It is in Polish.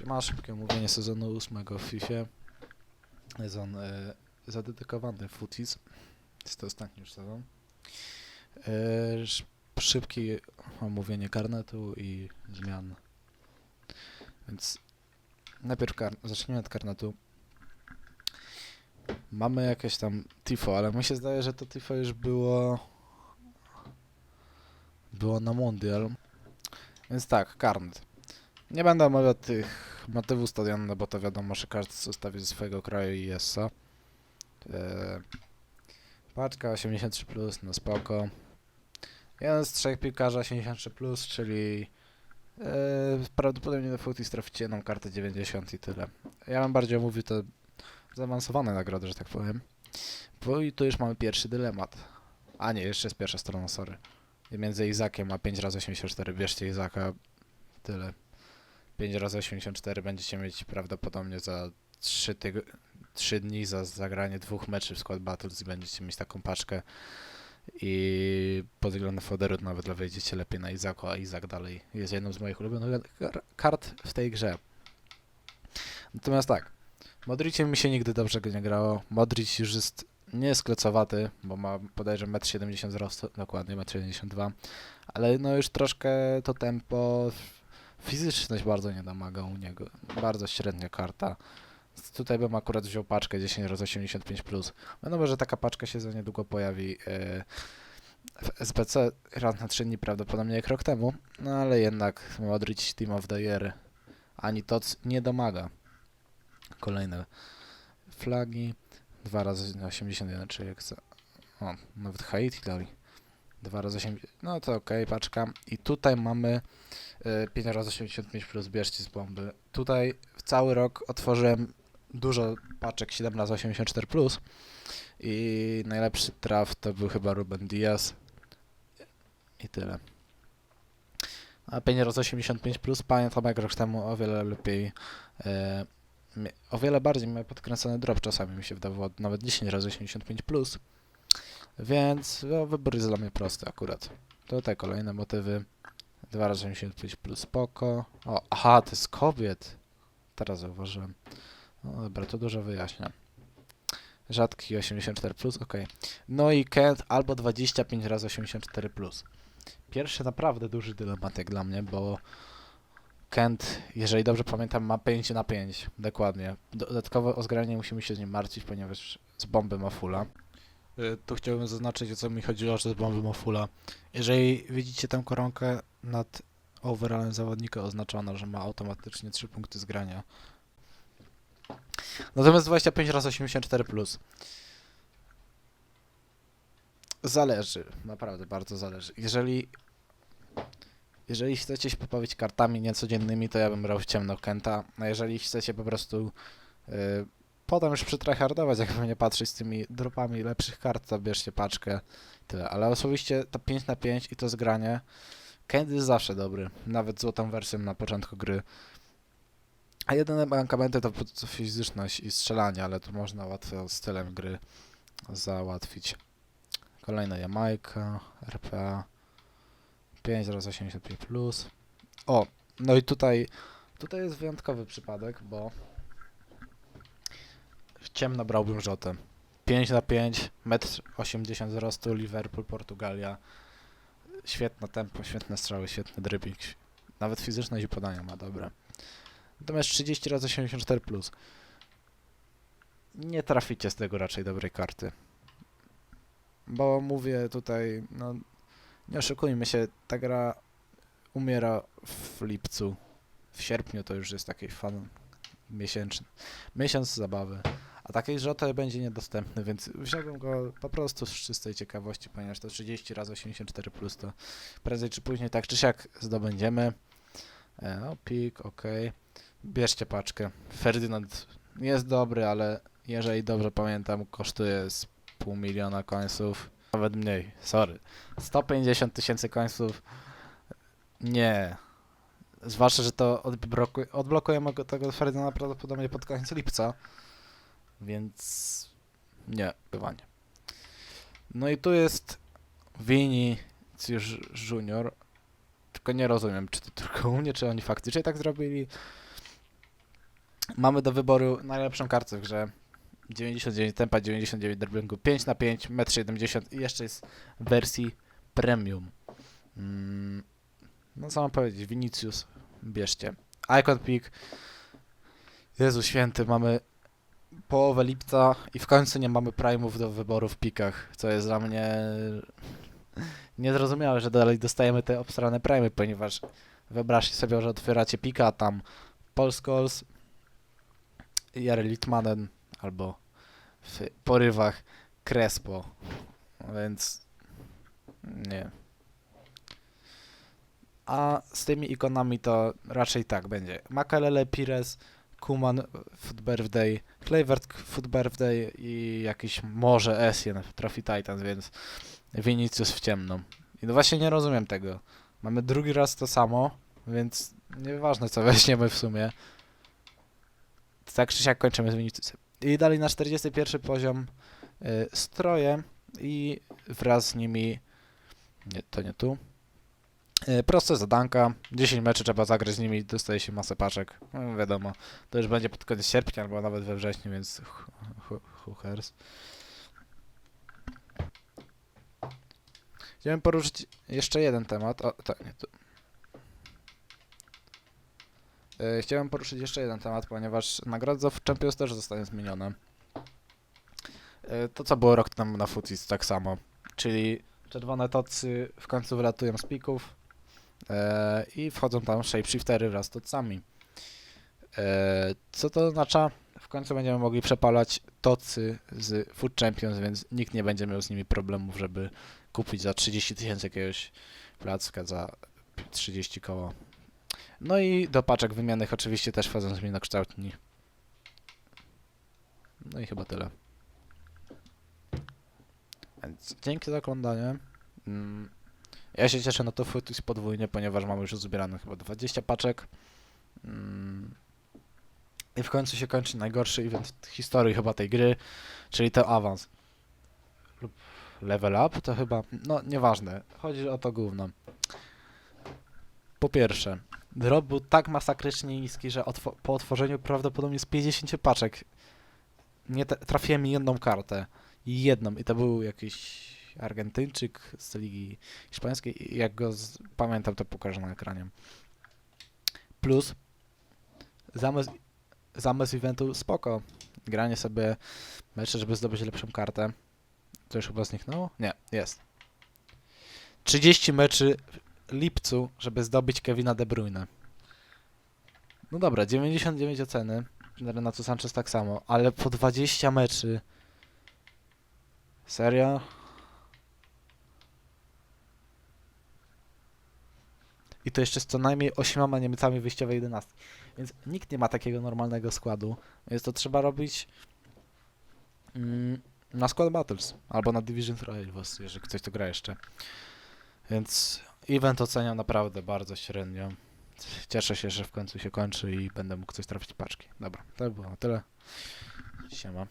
Ma szybkie omówienie sezonu ósmego w FIFA. Jest on e, zadedykowany Footies. Jest to ostatni już sezon. E, sz- szybkie omówienie karnetu i zmian. Więc najpierw kar- zacznijmy od karnetu. Mamy jakieś tam tifo, ale mi się zdaje, że to tifo już było było na mundial. Więc tak, karnet. Nie będę omawiał tych motywów stadionu, no bo to wiadomo, że każdy zostawi ze swojego kraju i jest Eee, paczka 83, plus, no spoko. Jeden z trzech piłkarzy 83, plus, czyli e, prawdopodobnie do Footies traficie jedną kartę 90 i tyle. Ja bym bardziej omówił te zaawansowane nagrody, że tak powiem. Bo i tu już mamy pierwszy dylemat. A nie, jeszcze jest pierwsza strona, sorry. Między Izakiem a 5 razy 84 bierzcie Izaka. Tyle. 5 razy 84 będziecie mieć prawdopodobnie za 3, tyg- 3 dni za zagranie dwóch meczy w Squad Battles i będziecie mieć taką paczkę. I pod względem foderu nawet wejdziecie lepiej na Izaku, a Izak dalej jest jedną z moich ulubionych kar- kart w tej grze. Natomiast tak, Modriciem mi się nigdy dobrze nie grało. Modric już jest nie jest bo ma podejrzewam 1,70 m wzrostu, dokładnie 1,72 m, ale no już troszkę to tempo, fizyczność bardzo nie domaga u niego. Bardzo średnia karta. Tutaj bym akurat wziął paczkę 10 razy 85 plus. Wiadomo, że taka paczka się za niedługo pojawi e, w SBC raz na 3 dni prawdopodobnie jak rok temu, no ale jednak Modric Team of the Year ani to nie domaga. Kolejne flagi. 2 razy 81, czy jak chcę. O, nawet Haiti dali. 2 razy 8. No to ok, paczka. I tutaj mamy y, 5 razy 85 plus bierzcie z bomby. Tutaj w cały rok otworzyłem dużo paczek 7 razy 84 plus. I najlepszy traf to był chyba Ruben Diaz. I tyle. A 5 razy 85 plus pamiętam jak rok temu o wiele lepiej. e, o wiele bardziej miał podkręcony drop czasami mi się wydawało, nawet 10 razy 85 plus. Więc no, wybór jest dla mnie prosty akurat. Tutaj kolejne motywy. 2 razy 85 plus spoko. O, aha, to jest kobiet. Teraz zauważyłem. No dobra, to dużo wyjaśnia. Rzadki 84 plus, ok. No i Kent albo 25 razy 84 plus. Pierwszy naprawdę duży dylemat jak dla mnie, bo Kent, jeżeli dobrze pamiętam, ma 5 na 5, dokładnie. Dodatkowo o zgranie musimy się z nim martwić, ponieważ z bomby ma fulla. Y, Tu chciałbym zaznaczyć, o co mi chodziło, że z bomby ma fulla. Jeżeli widzicie tę koronkę nad overallem zawodnika, oznaczono, że ma automatycznie 3 punkty zgrania. Natomiast 25 razy 84 plus. Zależy, naprawdę bardzo zależy. Jeżeli jeżeli chcecie się pobawić kartami niecodziennymi, to ja bym brał w ciemno Kenta, a jeżeli chcecie po prostu yy, potem już przytryhardować, jakby nie patrzeć z tymi dropami lepszych kart, to bierzcie paczkę, tyle. Ale osobiście to 5 na 5 i to zgranie, Kent jest zawsze dobry, nawet złotą wersją na początku gry. A jedyne mankamenty to fizyczność i strzelanie, ale to można łatwo stylem gry załatwić. Kolejna Jamajka, RPA. 5 razy 85 plus. O, no i tutaj tutaj jest wyjątkowy przypadek, bo ciemno brałbym rzotę. 5 na 5, 1,80 m wzrostu, Liverpool, Portugalia. Świetne tempo, świetne strzały, świetny dribbling. Nawet fizyczność i podania ma dobre. Natomiast 30 razy 84 plus. Nie traficie z tego raczej dobrej karty. Bo mówię tutaj, no nie oszukujmy się, ta gra umiera w lipcu. W sierpniu to już jest taki fan miesięczny. Miesiąc zabawy. A takiej rzoty będzie niedostępny, więc wziąłbym go po prostu z czystej ciekawości, ponieważ to 30 razy 84 plus to prędzej czy później tak czy siak zdobędziemy. E, no, pik, ok. Bierzcie paczkę. Ferdynand jest dobry, ale jeżeli dobrze pamiętam, kosztuje z pół miliona końców. Nawet mniej, sorry. 150 tysięcy końców. Nie. Zwłaszcza, że to odbloku- odblokujemy go tego Ferdynanda prawdopodobnie pod koniec lipca. Więc nie, chyba nie. No i tu jest Vinicius Junior. Tylko nie rozumiem, czy to tylko u mnie, czy oni faktycznie tak zrobili. Mamy do wyboru najlepszą kartę w grze. 99 tempa, 99 dribblingu, 5 na 5, 1,70 m i jeszcze jest w wersji premium. Mm, no co mam powiedzieć, Vinicius, bierzcie. Icon Peak, Jezu święty, mamy połowę lipca i w końcu nie mamy prime'ów do wyboru w pikach, co jest dla mnie niezrozumiałe, że dalej dostajemy te obstrane prime'y, ponieważ wyobraźcie sobie, że otwieracie pika, a tam Polskols, Jary Litmanen albo w porywach Crespo, więc nie. A z tymi ikonami to raczej tak będzie. Makalele, Pires, Kuman, Foot Kluivert, Foot Birthday i jakiś może Essien, Trophy Titans, więc Vinicius w ciemno. I no właśnie nie rozumiem tego. Mamy drugi raz to samo, więc nieważne co weźmiemy w sumie. Tak czy siak kończymy z Viniciusem. I dalej na 41 poziom y, stroje i wraz z nimi nie, to nie tu. Y, proste zadanka. 10 meczy trzeba zagrać z nimi dostaje się masę paczek. No, wiadomo, to już będzie pod koniec sierpnia albo nawet we wrześniu, więc cares. Chciałem poruszyć jeszcze jeden temat. O, to nie tu. E, Chciałem poruszyć jeszcze jeden temat, ponieważ nagrody w Champions też zostanie zmienione. E, To co było rok temu na Footies tak samo, czyli czerwone tocy w końcu wylatują z pików e, i wchodzą tam shapeshiftery wraz z tocami. E, Co to oznacza? W końcu będziemy mogli przepalać tocy z Food Champions, więc nikt nie będzie miał z nimi problemów, żeby kupić za 30 tysięcy jakiegoś placka za 30 koło. No i do paczek wymiennych oczywiście też wchodzą zmienokształtni. No i chyba tyle. Więc dzięki za oglądanie. Ja się cieszę na to Futus podwójnie, ponieważ mamy już zbierane chyba 20 paczek. Mm, I w końcu się kończy najgorszy event historii chyba tej gry, czyli to awans. Lub level up to chyba, no nieważne, chodzi o to gówno. Po pierwsze, drop był tak masakrycznie niski, że po otworzeniu prawdopodobnie z 50 paczek nie trafiłem jedną kartę. Jedną i to był jakiś Argentyńczyk z ligi hiszpańskiej jak go z- pamiętam to pokażę na ekranie. Plus zamysł, zamysł eventu spoko. Granie sobie mecze, żeby zdobyć lepszą kartę. To już chyba zniknęło? Nie, jest. 30 meczy w lipcu, żeby zdobyć Kevina De Bruyne. No dobra, 99 oceny. Renato Sanchez tak samo, ale po 20 meczy. Serio? I to jeszcze z co najmniej 8 Niemcami wyjściowej 11. Więc nikt nie ma takiego normalnego składu. Więc to trzeba robić mm, na Squad Battles albo na Division Rivals, jeżeli ktoś to gra jeszcze. Więc event oceniam naprawdę bardzo średnio. Cieszę się, że w końcu się kończy i będę mógł coś trafić paczki. Dobra, to by było na tyle. Siema.